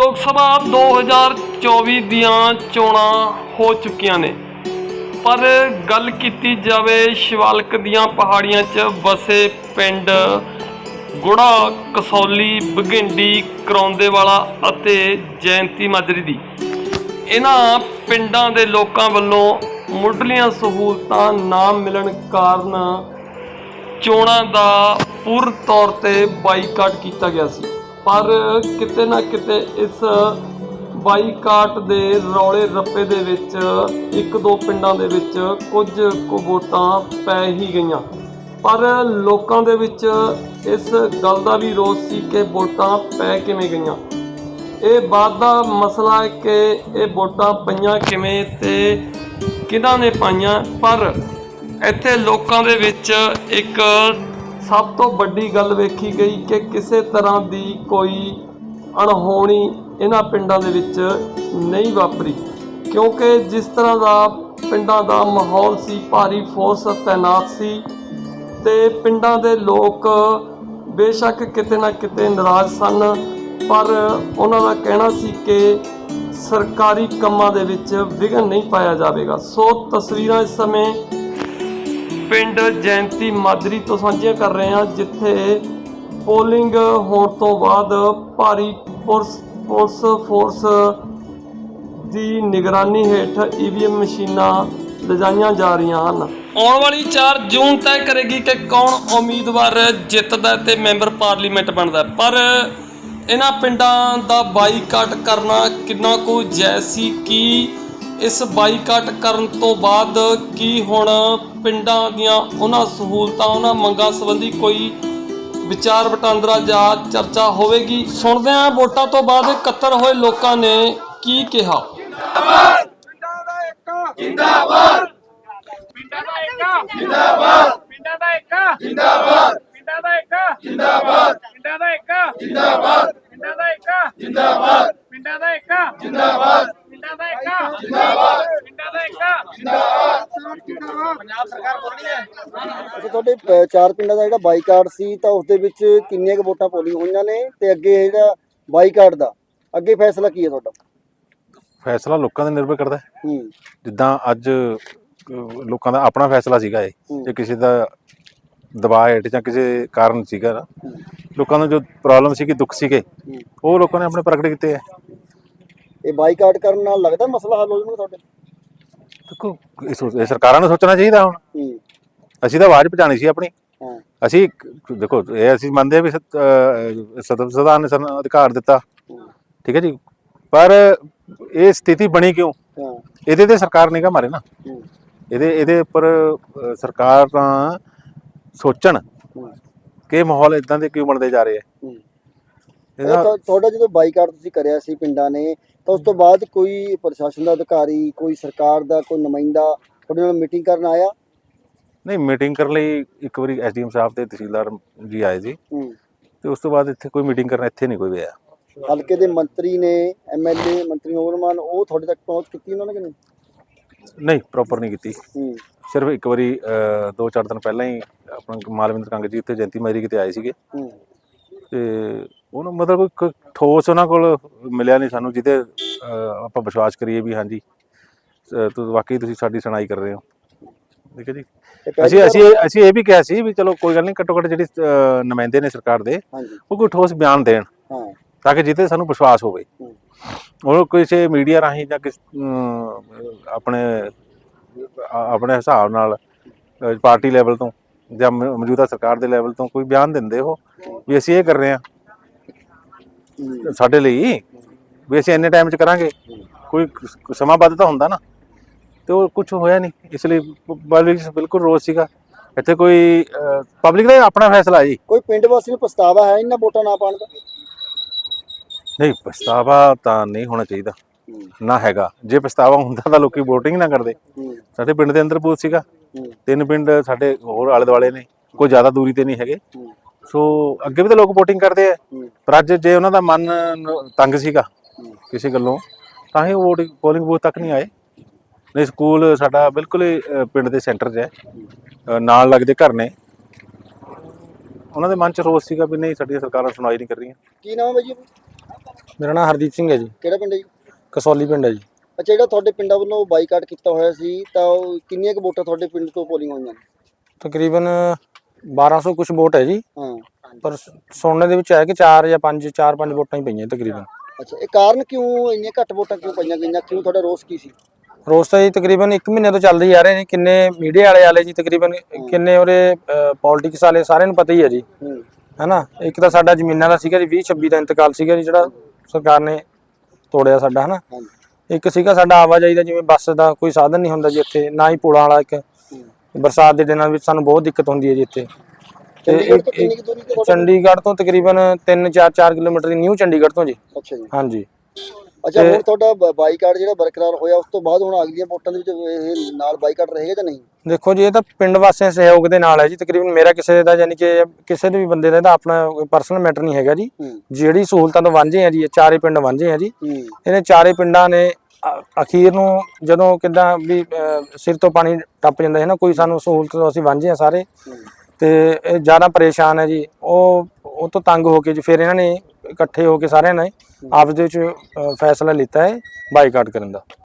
ਲੋਕ ਸਭਾ 2024 ਦੀਆਂ ਚੋਣਾਂ ਹੋ ਚੁੱਕੀਆਂ ਨੇ। ਪਰ ਗੱਲ ਕੀਤੀ ਜਾਵੇ ਸ਼ਿਵਾਲਕ ਦੀਆਂ ਪਹਾੜੀਆਂ 'ਚ ਵਸੇ ਪਿੰਡ ਗੁੜਾ, ਕਸੌਲੀ, ਬਗਿੰਡੀ ਕਰੌਂਦੇਵਾਲਾ ਅਤੇ ਜੈਂਤੀ ਮਾਜਰੀ ਦੀ। ਇਹਨਾਂ ਪਿੰਡਾਂ ਦੇ ਲੋਕਾਂ ਵੱਲੋਂ ਮੁੱਢਲੀਆਂ ਸਹੂਲਤਾਂ ਨਾ ਮਿਲਣ ਕਾਰਨ ਚੋਣਾਂ ਦਾ ਪੂਰਨ ਤੌਰ ਤੇ ਬਾਈਕਾਟ ਕੀਤਾ ਗਿਆ ਸੀ। ਪਰ ਕਿਤੇ ਨਾ ਕਿਤੇ ਇਸ ਬਾਈਕਾਟ ਦੇ ਰੌਲੇ ਰੱਪੇ ਦੇ ਵਿੱਚ, ਇੱਕ ਦੋ ਪਿੰਡਾਂ ਦੇ ਵਿੱਚ ਕੁਝ ਕੁ ਵੋਟਾਂ ਪੈ ਹੀ ਗਈਆਂ। ਪਰ ਲੋਕਾਂ ਦੇ ਵਿੱਚ ਇਸ ਗੱਲ ਦਾ ਵੀ ਰੋਸ ਸੀ ਕਿ ਵੋਟਾਂ ਪੈ ਕਿਵੇਂ ਗਈਆਂ। ਇਹ ਬਾਤ ਦਾ ਮਸਲਾ ਹੈ ਕਿ ਇਹ ਵੋਟਾਂ ਪਈਆਂ ਕਿਵੇਂ ਤੇ ਕਿਹਨਾਂ ਨੇ ਪਾਈਆਂ। ਪਰ ਇੱਥੇ ਲੋਕਾਂ ਦੇ ਵਿੱਚ ਇੱਕ ਸਭ ਤੋਂ ਵੱਡੀ ਗੱਲ ਵੇਖੀ ਗਈ ਕਿ ਕਿਸੇ ਤਰ੍ਹਾਂ ਦੀ ਕੋਈ ਅਣਹੋਣੀ ਇਹਨਾਂ ਪਿੰਡਾਂ ਦੇ ਵਿੱਚ ਨਹੀਂ ਵਾਪਰੀ। ਕਿਉਂਕਿ ਜਿਸ ਤਰ੍ਹਾਂ ਦਾ ਪਿੰਡਾਂ ਦਾ ਮਾਹੌਲ ਸੀ, ਭਾਰੀ ਫੋਰਸ ਤੈਨਾਤ ਸੀ ਤੇ ਪਿੰਡਾਂ ਦੇ ਲੋਕ ਬੇਸ਼ੱਕ ਕਿਤੇ ਨਾ ਕਿਤੇ ਨਾਰਾਜ਼ ਸਨ। ਪਰ ਉਹਨਾਂ ਦਾ ਕਹਿਣਾ ਸੀ ਕਿ ਸਰਕਾਰੀ ਕੰਮਾਂ ਦੇ ਵਿੱਚ ਵਿਘਨ ਨਹੀਂ ਪਾਇਆ ਜਾਵੇਗਾ। ਸੋ ਤਸਵੀਰਾਂ ਇਸ ਸਮੇਂ ਪਿੰਡ ਜੈਂਤੀ ਮਾਜਰੀ ਤੋਂ ਸਾਂਝੀਆਂ ਕਰ ਰਹੇ ਹਾਂ, ਜਿੱਥੇ ਪੋਲਿੰਗ ਹੋਣ ਤੋਂ ਬਾਅਦ ਭਾਰੀ ਪੁਲਿਸ ਪੁਲਿਸ ਫੋਰਸ ਦੀ ਨਿਗਰਾਨੀ ਹੇਠ ਈਵੀਐਮ ਮਸ਼ੀਨਾਂ ਲਿਜਾਈਆਂ ਜਾ ਰਹੀਆਂ ਹਨ। ਆਉਣ ਵਾਲੀ 4 ਜੂਨ ਤੈਅ ਕਰੇਗੀ ਕਿ ਕੌਣ ਉਮੀਦਵਾਰ ਜਿੱਤਦਾ ਤੇ ਮੈਂਬਰ ਪਾਰਲੀਮੈਂਟ ਬਣਦਾ। ਪਰ ਇਹਨਾਂ ਪਿੰਡਾਂ ਦਾ ਬਾਈਕਾਟ ਕਰਨਾ ਕਿੰਨਾ ਕੁ ਜੈਸੀ ਕਿ ਇਸ ਬਾਈਕਾਟ ਕਰਨ ਤੋਂ ਬਾਅਦ ਕੀ ਹੁਣ ਪਿੰਡਾਂ ਦੀਆਂ ਉਹਨਾਂ ਸਹੂਲਤਾਂ ਉਹਨਾਂ ਮੰਗਾਂ ਸੰਬੰਧੀ ਕੋਈ ਵਿਚਾਰ ਵਟਾਂਦਰਾ ਜਾਂ ਚਰਚਾ ਹੋਵੇਗੀ। ਸੁਣਦੇ ਹਾਂ ਵੋਟਾਂ ਤੋਂ ਬਾਅਦ ਇਕੱਤਰ ਹੋਏ ਲੋਕਾਂ ਨੇ ਕੀ ਕਿਹਾ। ਪਿੰਡਾਂ ਦਾ ਏਕਾ ਜਿੰਦਾਬਾਦ। ਪਿੰਡਾਂ ਦਾ ਏਕਾ। ਜਿੰਦਾਬਾਦ। ਪਿੰਡਾਂ ਦਾ ਏਕਾ। ਜਿੰਦਾਬਾਦ। ਪਿੰਡਾਂ ਦਾ ਏਕਾ। ਜਿੰਦਾਬਾਦ। ਪਿੰਡਾਂ ਦਾ ਏਕਾ। ਜਿੰਦਾਬਾਦ। ਪਿੰਡਾਂ ਦਾ ਏਕਾ। ਜਿੰਦਾਬਾਦ। ਪਿੰਡਾਂ ਦਾ ਏਕਾ। ਜਿੰਦਾਬਾਦ। ਪਿੰਡਾਂ ਦਾ ਏਕਾ। ਜਿੰਦਾਬਾਦ ਪਿੰਡਾਂ ਦਾ ਏਕਾ ਜਿੰਦਾਬਾਦ ਪੰਜਾਬ ਸਰਕਾਰ ਬੋਲਣੀ ਹੈ ਅੱਛਾ ਤੁਹਾਡੇ ਪ- ਚਾਰ ਪਿੰਡਾਂ ਦਾ ਜਿਹੜਾ ਬਾਈਕਾਟ ਸੀ ਤਾਂ ਉਸ ਦੇ ਵਿੱਚ ਕਿੰਨੀਆਂ ਕੁ ਵੋਟਾਂ ਪੋਲਿੰਗ ਹੋਈਆਂ ਨੇ ਤੇ ਅੱਗੇ ਜਿਹੜਾ ਬਾਈਕਾਟ ਦਾ ਅੱਗੇ ਫੈਸਲਾ ਕੀ ਹੈ ਤੁਹਾਡਾ? ਫੈਸਲਾ ਲੋਕਾਂ ਤੇ ਨਿਰਭਰ ਕਰਦਾ ਹੈ। ਹੂੰ। ਜਿੱਦਾਂ ਅੱਜ ਅਹ, ਲੋਕਾਂ ਦਾ ਆਪਣਾ ਫੈਸਲਾ ਸੀਗਾ ਇਹ ਹੂੰ। ਜੇ ਕਿਸੇ ਦਾ ਦਬਾਅ ਹੇਠ ਜਾਂ ਕਿਸੇ ਕਾਰਨ ਸੀਗਾ ਨਾ ਲੋਕਾਂ ਨੂੰ ਜੋ ਪ੍ਰੋਬਲਮ ਸੀ ਕਿ ਦੁੱਖ ਸੀਗੇ ਹੂੰ। ਉਹ ਲੋਕਾਂ ਨੇ ਆਪਣੇ ਪ੍ਰਗਟ ਕੀਤੇ ਹੈ। ਇਹ ਬਾਈਕਾਟ ਕਰਨ ਨਾਲ ਲੱਗਦਾ ਮਸਲਾ ਹੱਲ ਹੋ ਜਾਊਗਾ ਤੁਹਾਡੇ? ਦੇਖੋ ਇਹ ਸੋਚ- ਇਹ ਸਰਕਾਰਾਂ ਨੂੰ ਸੋਚਣਾ ਚਾਹੀਦਾ ਹੁਣ। ਹੂੰ। ਅਸੀਂ ਤਾਂ ਆਵਾਜ਼ ਪਹੁੰਚਾਣੀ ਸੀ ਆਪਣੀ। ਹਾਂ। ਅਸੀਂ ਇੱਕ- ਦੇਖੋ ਇਹ ਅਸੀਂ ਮੰਨਦੇ ਹਾਂ ਵੀ ਸਤ- ਅਹ, ਸਤ- ਸੰਵਿਧਾਨ ਨੇ ਸਾਨੂੰ ਅਧਿਕਾਰ ਦਿੱਤਾ। ਠੀਕ ਹੈ ਜੀ? ਪਰ ਇਹ ਸਥਿਤੀ ਬਣੀ ਕਿਉਂ? ਹਾਂ। ਇਹਦੇ ਤੇ ਸਰਕਾਰ ਨਿਗਾਹ ਮਾਰੇ ਨਾ। ਹੂੰ। ਇਹਦੇ ਇਹਦੇ ਉੱਪਰ ਅਹ, ਸਰਕਾਰ ਤਾਂ ਸੋਚਣ ਹੂੰ। ਕਿ ਇਹ ਮਾਹੌਲ ਇਦਾਂ ਦੇ ਕਿਉਂ ਬਣਦੇ ਜਾ ਰਹੇ ਆ। ਹੂੰ। ਇਹਦਾ ਇਹ ਤੁਹਾ- ਤੁਹਾਡਾ ਜਦੋਂ ਬਾਈਕਾਟ ਤੁਸੀਂ ਕਰਿਆ ਸੀ ਪਿੰਡਾਂ ਨੇ ਤਾਂ ਉਸ ਤੋਂ ਬਾਅਦ ਕੋਈ ਪ੍ਰਸ਼ਾਸਨ ਦਾ ਅਧਿਕਾਰੀ ਕੋਈ ਸਰਕਾਰ ਦਾ ਕੋਈ ਨੁਮਾਇੰਦਾ ਤੁਹਾਡੇ ਨਾਲ ਮੀਟਿੰਗ ਕਰਨ ਆਇਆ? ਨਹੀਂ ਮੀਟਿੰਗ ਕਰਨ ਲਈ ਇੱਕ ਵਾਰੀ ਐਸਡੀਐਮ ਸਾਹਿਬ ਤੇ ਤਹਿਸੀਲਦਾਰ ਜੀ ਆਏ ਸੀ। ਹੂੰ। ਤੇ ਉਸ ਤੋਂ ਬਾਅਦ ਇੱਥੇ ਕੋਈ ਮੀਟਿੰਗ ਕਰਨ ਇੱਥੇ ਨਹੀਂ ਕੋਈ ਆਇਆ ਹਲਕੇ ਦੇ ਮੰਤਰੀ ਨੇ ਐਮਐਲਏ ਮੰਤਰੀ ਹੋਰਮਾਨ ਉਹ ਤੁਹਾਡੇ ਤੱਕ ਪਹੁੰਚ ਕੀਤੀ ਉਹਨਾਂ ਨੇ ਕਿ ਨਹੀਂ? ਨਹੀਂ ਪ੍ਰੋਪਰ ਨਹੀਂ ਕੀਤੀ। ਹੂੰ। ਸਿਰਫ ਇੱਕ ਵਾਰੀ ਅਹ, ਦੋ ਚਾਰ ਦਿਨ ਪਹਿਲਾਂ ਹੀ ਆਪਣਾ ਮਾਲਵਿੰਦਰ ਕੰਗ ਜੀ ਉੱਥੇ ਜਯੰਤੀ ਮਾਜਰੀ ਕਿਤੇ ਆਏ ਸੀਗੇ। ਹੂੰ। ਤੇ ਉਹਨਾਂ ਮਤਲਬ ਕੋਈ ਠੋਸ ਉਹਨਾਂ ਕੋਲ ਮਿਲਿਆ ਨਹੀਂ ਸਾਨੂੰ ਜਿਹਦੇ ਆਪਾਂ ਵਿਸ਼ਵਾਸ ਕਰੀਏ ਵੀ ਹਾਂਜੀ ਤੁਸੀਂ ਵਾਕਈ ਤੁਸੀਂ ਸਾਡੀ ਸੁਣਾਈ ਕਰ ਰਹੇ ਹੋ। ਠੀਕ ਹੈ ਜੀ? ਅਸੀਂ ਅਸੀਂ ਅਸੀਂ ਇਹ ਵੀ ਕਿਹਾ ਸੀ ਵੀ ਚਲੋ ਕੋਈ ਗੱਲ ਨਹੀਂ ਘੱਟੋ ਘੱਟ ਜਿਹੜੀ ਨੁਮਾਇੰਦੇ ਨੇ ਸਰਕਾਰ ਦੇ ਉਹ ਕੋਈ ਠੋਸ ਬਿਆਨ ਦੇਣ ਹਾਂ। ਤਾਂ ਕਿ ਜਿੱਤੇ ਸਾਨੂੰ ਵਿਸ਼ਵਾਸ ਹੋਵੇ। ਉਹ ਕਿਸੇ ਮੀਡੀਆ ਰਾਹੀਂ ਜਾਂ ਕਿਸ ਆਪਣੇ ਆਪਣੇ ਹਿਸਾਬ ਨਾਲ ਪਾਰਟੀ ਲੈਵਲ ਤੋਂ ਜਾਂ ਮੌਜੂਦਾ ਸਰਕਾਰ ਦੇ ਲੈਵਲ ਤੋਂ ਕੋਈ ਬਿਆਨ ਦਿੰਦੇ ਹੋ ਵੀ ਅਸੀਂ ਇਹ ਕਰ ਰਹੇ ਹੂੰ। ਸਾਡੇ ਲਈ ਵੀ ਅਸੀਂ ਇੰਨੇ ਟਾਈਮ 'ਚ ਕਰਾਂਗੇ। ਕੋਈ ਸਮਾਬੱਧ ਤਾਂ ਹੁੰਦਾ ਨਾ। ਤੇ ਉਹ ਕੁਝ ਹੋਇਆ ਨਹੀਂ ਇਸ ਲਈ ਪਬਲਿਕ ਬਿਲਕੁਲ ਰੋਸ ਸੀਗਾ। ਇੱਥੇ ਕੋਈ ਪਬਲਿਕ ਦਾ ਆਪਣਾ ਫੈਸਲਾ ਜੀ। ਕੋਈ ਪਿੰਡ ਵਾਸੀ ਨੂੰ ਪਛਤਾਵਾ ਹੈ ਇਹਨਾਂ ਵੋਟਾਂ ਨਾ ਪਾਉਣ ਦਾ? ਨਹੀਂ ਪਛਤਾਵਾ ਤਾਂ ਨਹੀਂ ਹੋਣਾ ਚਾਹੀਦਾ। ਨਾ ਹੈਗਾ। ਜੇ ਪਛਤਾਵਾ ਹੁੰਦਾ ਤਾਂ ਲੋਕੀ VOTING ਨਾ ਕਰਦੇ। ਸਾਡੇ ਪਿੰਡ ਦੇ ਅੰਦਰ ਬੂਥ ਸੀਗਾ। ਤਿੰਨ ਪਿੰਡ ਸਾਡੇ ਹੋਰ ਆਲੇ ਦੁਆਲੇ ਨੇ। ਕੋਈ ਜ਼ਿਆਦਾ ਦੂਰੀ ਤੇ ਨਹੀਂ ਹੈਗੇ। ਸੋ ਅੱਗੇ ਵੀ ਤਾਂ ਲੋਕ VOTING ਕਰਦੇ ਆ। ਪਰ ਅੱਜ ਜੇ ਉਹਨਾਂ ਦਾ ਮਨ ਨ- ਤੰਗ ਸੀਗਾ। ਕਿਸੇ ਗੱਲੋਂ ਤਾਂ ਹੀ ਉਹ VOTING ਪੋਲਿੰਗ ਬੂਥ ਤੱਕ ਨਹੀਂ ਆਏ। ਨਹੀਂ ਸਕੂਲ ਸਾਡਾ ਬਿਲਕੁਲ ਹੀ ਅ, ਪਿੰਡ ਦੇ ਸੈਂਟਰ 'ਚ ਹੈ। ਅ, ਨਾਲ ਲੱਗਦੇ ਘਰ ਨੇ। ਉਹਨਾਂ ਦੇ ਮਨ 'ਚ ਰੋਸ ਸੀਗਾ ਵੀ ਨਹੀਂ ਸਾਡੀਆਂ ਸਰਕਾਰਾਂ ਸੁਣਾਈ ਨਹੀਂ ਕਰ ਰਹੀਆਂ। ਕੀ ਨਾਮ ਹੈ ਜੀ ਮੇਰਾ ਨਾਮ ਹਰਦੀਪ ਸਿੰਘ ਹੈ ਜੀ। ਕਿਹੜਾ ਪਿੰਡ ਹੈ ਜੀ? ਕਸੌਲੀ ਪਿੰਡ ਹੈ ਜੀ। ਅੱਛਾ ਜਿਹੜਾ ਤੁਹਾਡੇ ਪਿੰਡਾਂ ਵੱਲੋਂ ਬਾਈਕਾਟ ਕੀਤਾ ਹੋਇਆ ਸੀ ਤਾਂ ਉਹ ਕਿੰਨੀਆਂ ਕੁ ਵੋਟਾਂ ਤੁਹਾਡੇ ਪਿੰਡ ਤੋਂ ਪੋਲਿੰਗ ਹੋਈਆਂ ਨੇ? ਤਕਰੀਬਨ 1200 ਕੁਝ ਵੋਟ ਹੈ ਜੀ। ਹਾਂ। ਪਰ ਸੁਣਨ ਦੇ ਵਿੱਚ ਹੈ ਕਿ 4 ਜਾਂ 5 4 5 ਵੋਟਾਂ ਹੀ ਪਈਆਂ ਤਕਰੀਬਨ। ਅੱਛਾ ਇਹ ਕਾਰਨ ਕਿਉਂ ਇੰਨੀਆਂ ਘੱਟ ਵੋਟਾਂ ਕਿਉਂ ਪਈਆਂ ਗਈਆਂ? ਕਿਉਂ ਤੁਹਾਡਾ ਰੋਸ ਕੀ ਸੀ? ਰੋਜ਼ ਤਾਂ ਜੀ ਤਕਰੀਬਨ 1 ਮਹੀਨੇ ਤੋਂ ਚੱਲਦੇ ਆ ਰਹੇ ਨੇ। ਕਿੰਨੇ ਮੀਡੀਆ ਵਾਲੇ ਆਲੇ ਜੀ ਤਕਰੀਬਨ ਕਿੰਨੇ ਉਹਦੇ ਪੋਲਿਟਿਕਸ ਵਾਲੇ ਸਾਰਿਆਂ ਨੂੰ ਪਤਾ ਹੀ ਹੈ ਜੀ। ਹੈਨਾ? ਇੱਕ ਤਾਂ ਸਾਡਾ ਜ਼ਮੀਨਾਂ ਦਾ ਸੀਗਾ ਜੀ 20 26 ਦਾ ਇੰਤਕਾਲ ਸੀਗਾ ਜੀ ਜਿਹੜਾ ਸਰਕਾਰ ਨੇ ਤੋੜਿਆ ਸਾਡਾ ਹੈਨਾ? ਇੱਕ ਸੀਗਾ ਸਾਡਾ ਆਵਾਜਾਈ ਦਾ ਜਿਵੇਂ ਬੱਸ ਦਾ ਕੋਈ ਸਾਧਨ ਨਹੀਂ ਹੁੰਦਾ ਜੀ ਇੱਥੇ ਨਾ ਹੀ ਪੁਲਾਂ ਵਾਲਾ ਇੱਕ। ਬਰਸਾਤ ਦੇ ਦਿਨਾਂ ਵਿੱਚ ਸਾਨੂੰ ਬਹੁਤ ਦਿੱਕਤ ਹੁੰਦੀ ਹੈ ਜੀ ਇੱਥੇ। ਤੇ ਚੰਡੀਗੜ੍ਹ ਤੋਂ ਕਿੰਨੀ ਕੁ ਦੂਰੀ ਤੇ ਤੁਹਾਡਾ ਚੰਡੀਗੜ੍ਹ ਤੋਂ ਤਕਰੀਬਨ 3-4 ਕਿਲੋਮੀਟਰ ਦੀ ਨਿਊ ਚੰਡੀਗੜ੍ਹ ਤੋਂ ਜੀ। ਅੱਛਾ ਜੀ। ਹਾਂਜੀ। ਅੱਛਾ ਹੁਣ ਤੁਹਾਡਾ ਬ- ਬਾਈਕਾਟ ਜਿਹੜਾ ਬਰਕਰਾਰ ਹੋਇਆ ਉਸ ਤੋਂ ਬਾਅਦ ਹੁਣ ਅਗਲੀਆਂ ਵੋਟਾਂ ਦੇ ਵਿੱਚ ਇਹ ਨਾਲ ਬਾਈਕਾਟ ਰਹੇਗਾ ਜਾਂ ਨਹੀਂ? ਦੇਖੋ ਜੀ ਇਹ ਤਾਂ ਪਿੰਡ ਵਾਸੀਆਂ ਦੇ ਸਹਿਯੋਗ ਦੇ ਨਾਲ ਹੈ ਜੀ। ਤਕਰੀਬਨ ਮੇਰਾ ਕਿਸੇ ਦਾ ਯਾਨੀ ਕਿ ਕਿਸੇ ਦੇ ਵੀ ਬੰਦੇ ਦਾ ਇਹਦਾ ਆਪਣਾ ਪਰਸਨਲ ਮੈਟਰ ਨਹੀਂ ਹੈਗਾ ਜੀ। ਹੂੰ। ਜਿਹੜੀ ਸਹੂਲਤਾਂ ਤੋਂ ਵਾਂਝੇ ਆ ਜੀ ਇਹ ਚਾਰੇ ਪਿੰਡ ਵਾਂਝੇ ਆ ਜੀ। ਹੂੰ। ਇਹਨੇ ਚਾਰੇ ਪਿੰਡਾਂ ਨੇ ਅ- ਅਖੀਰ ਨੂੰ ਜਦੋਂ ਕਿਦਾਂ ਵੀ ਅ, ਸਿਰ ਤੋਂ ਪਾਣੀ ਟੱਪ ਜਾਂਦਾ ਹੈ ਨਾ ਕੋਈ ਸਾਨੂੰ ਸਹੂਲਤ ਤੋਂ ਅਸੀਂ ਵਾਂਝੇ ਆ ਸਾਰੇ। ਹੂੰ। ਤੇ ਇਹ ਜ਼ਿਆਦਾ ਪਰੇਸ਼ਾਨ ਹੈ ਜੀ। ਉਹ ਉਹ ਤੋਂ ਤੰਗ ਹੋ ਕੇ ਜੀ, ਫਿਰ ਇਹਨਾਂ ਨੇ ਇਕੱਠੇ ਹੋ ਕੇ ਸਾਰਿਆਂ ਨੇ ਆਪਸ ਦੇ ਵਿੱਚ ਫੈਸਲਾ ਲਿੱਤਾ ਹੈ ਬਾਈਕਾਟ ਕਰਨ ਦਾ।